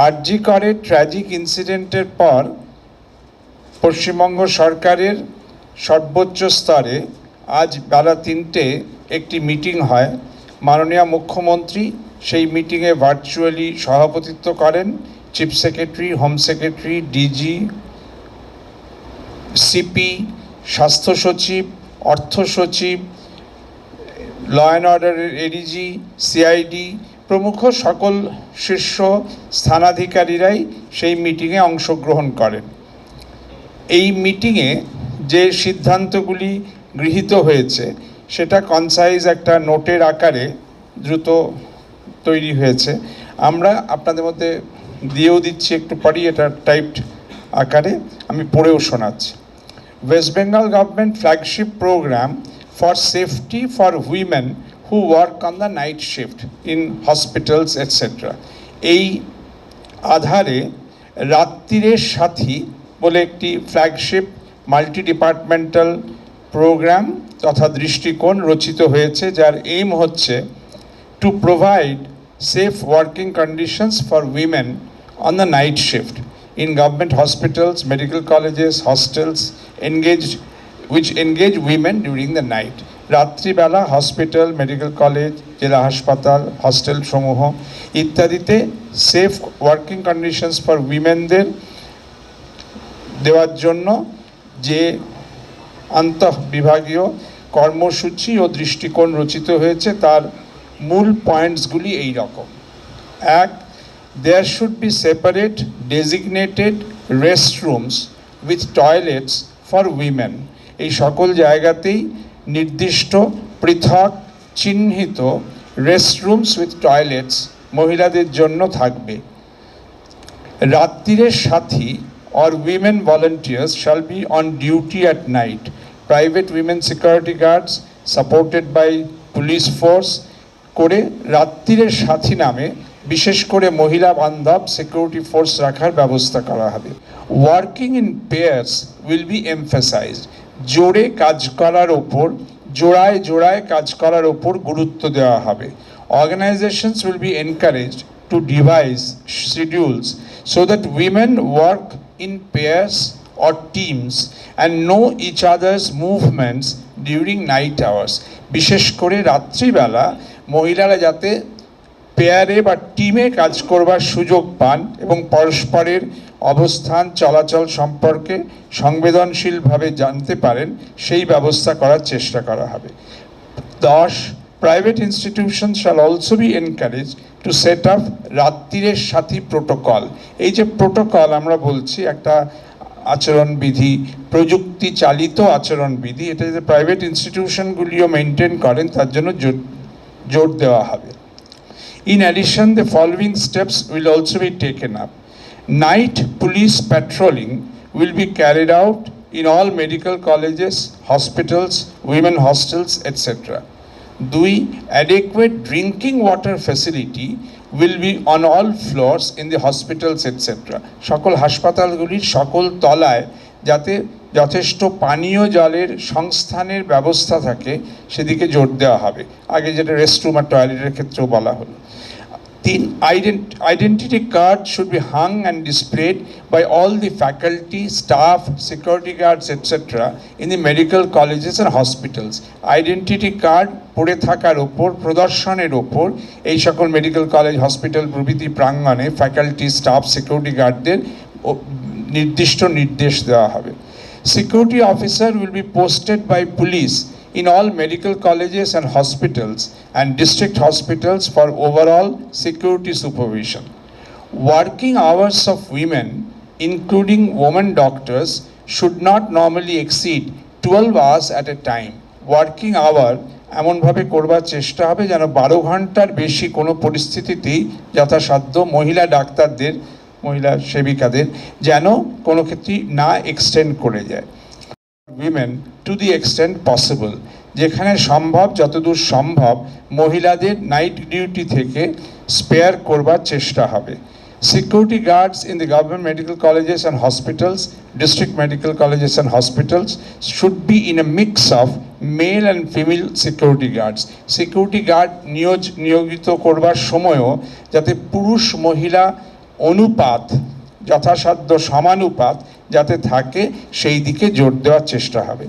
আরজি করে ট্র্যাজিক ইনসিডেন্টের পর পশ্চিমবঙ্গ সরকারের সর্বোচ্চ স্তরে আজ বেলা তিনটে একটি মিটিং হয়। মাননীয় মুখ্যমন্ত্রী সেই মিটিংয়ে ভার্চুয়ালি সভাপতিত্ব করেন। Chief secretary home secretary DG CP স্বাস্থ্য সচিব অর্থ সচিব ল অ্যান্ড অর্ডারের এডিজি সিআইডি প্রমুখ সকল শীর্ষ স্থানাধিকারীরাই সেই মিটিংয়ে অংশগ্রহণ করেন। এই মিটিংয়ে যে সিদ্ধান্তগুলি গৃহীত হয়েছে, সেটা কনসাইজ একটা নোটের আকারে দ্রুত তৈরি হয়েছে। আমরা আপনাদের মধ্যে দিয়েও দিচ্ছি একটু পরই এটা টাইপড আকারে, আমি পড়েও শোনাচ্ছি। West Bengal government flagship programme for safety for women who work on the night shift in hospitals etc. এই আধারে রাত্রিরের সাথী বলে একটি ফ্ল্যাগশিপ মাল্টি ডিপার্টমেন্টাল প্রোগ্রাম তথা দৃষ্টিকোণ রচিত হয়েছে যার এইম হচ্ছে to provide safe working conditions for women on the night shift in government hospitals, medical colleges, hostels engaged which engage women during the night. রাত্রিবেলা হসপিটাল, মেডিকেল কলেজ, জেলা হাসপাতাল, hostel সমূহ ইত্যাদিতে সেফ ওয়ার্কিং কন্ডিশনস ফর উইমেনদের দেওয়ার জন্য যে আন্তঃ বিভাগীয় কর্মসূচি ও দৃষ্টিকোণ রচিত হয়েছে, তার মূল পয়েন্টসগুলি এই রকম এক there should be separate designated restrooms with toilets for women এই সকল জায়গাতেই নির্দিষ্ট, পৃথক, চিহ্নিত রেস্টরুমস উইথ টয়লেটস মহিলাদের জন্য থাকবে। রাত্রিরের সাথী or women volunteers shall be on duty at night private women security guards supported by police force করে রাত্রিরের সাথী নামে বিশেষ করে মহিলা বান্ধব সিকিউরিটি ফোর্স রাখার ব্যবস্থা করা হবে। Working in pairs will be emphasised জোরে কাজ করার উপর জোড়ায় জোড়ায় কাজ করার উপর গুরুত্ব দেওয়া হবে। Organisation will be encourage to devise schedules so that women work in pairs or teams and know each others movements during night hours বিশেষ করে রাত্রিবেলা মহিলারা যাতে পেয়ারে বা টিমে কাজ করবার সুযোগ পান এবং পরস্পরের অবস্থান চলাচল সম্পর্কে সংবেদনশীলভাবে জানতে পারেন সেই ব্যবস্থা করার চেষ্টা করা হবে। দশ private institution shall also be encourage to set up রাত্রিরের সাথী প্রোটোকল এই যে প্রোটোকল আমরা বলছি একটা আচরণবিধি প্রযুক্তি চালিত আচরণবিধি এটা যে প্রাইভেট ইনস্টিটিউশনগুলিও মেনটেন করেন তার জন্য জোর- দেওয়া হবে। In addition, the following steps will also be taken up. Night police patrolling will be carried out in all medical colleges, hospitals, women hostels, etc. দুই adequate drinking water facility will be on all floors in the hospitals, etc. সকল হাসপাতালগুলির সকল তলায় যাতে যথেষ্ট পানীয় জলের সংস্থানের ব্যবস্থা থাকে সেদিকে জোর দেওয়া হবে আগে যেটা রেস্টরুম আর টয়লেটের ক্ষেত্রেও বলা হলো তিন identity card should be hung and displayed by all the faculty staff security guards etcetera in the medical colleges and hospitals identity card পড়ে থাকার ওপর, প্রদর্শনের ওপর, এই সকল মেডিকেল কলেজ হসপিটাল প্রভৃতি প্রাঙ্গণে ফ্যাকাল্টি স্টাফ সিকিউরিটি গার্ডদের নির্দিষ্ট নির্দেশ দেওয়া হবে। Security officer will be posted by police in all medical colleges and hospitals and district hospitals for overall security supervision. Working hours of women, including women doctors, should not normally exceed 12 hours at a time. Working hour এমনভাবে করবার চেষ্টা হবে যেন বারো ঘণ্টার বেশি কোনো পরিস্থিতিতেই যথাসাধ্য মহিলা ডাক্তারদের মহিলা সেবিকাদের যেন কোনো ক্ষেত্রেই না এক্সটেন্ড করে যায় women to the extent possible যেখানে সম্ভব, যতদূর সম্ভব, মহিলাদের নাইট ডিউটি থেকে স্পেয়ার করবার চেষ্টা হবে। Security guards in the government medical colleges and hospitals district medical colleges and hospitals should be in a mix of male and female security guards security guard নিয়োজ, নিয়োজিত করবার সময়ও যাতে পুরুষ মহিলা অনুপাত, যথাসাধ্য সমানুপাত যাতে থাকে সেই দিকে জোর দেওয়ার চেষ্টা হবে।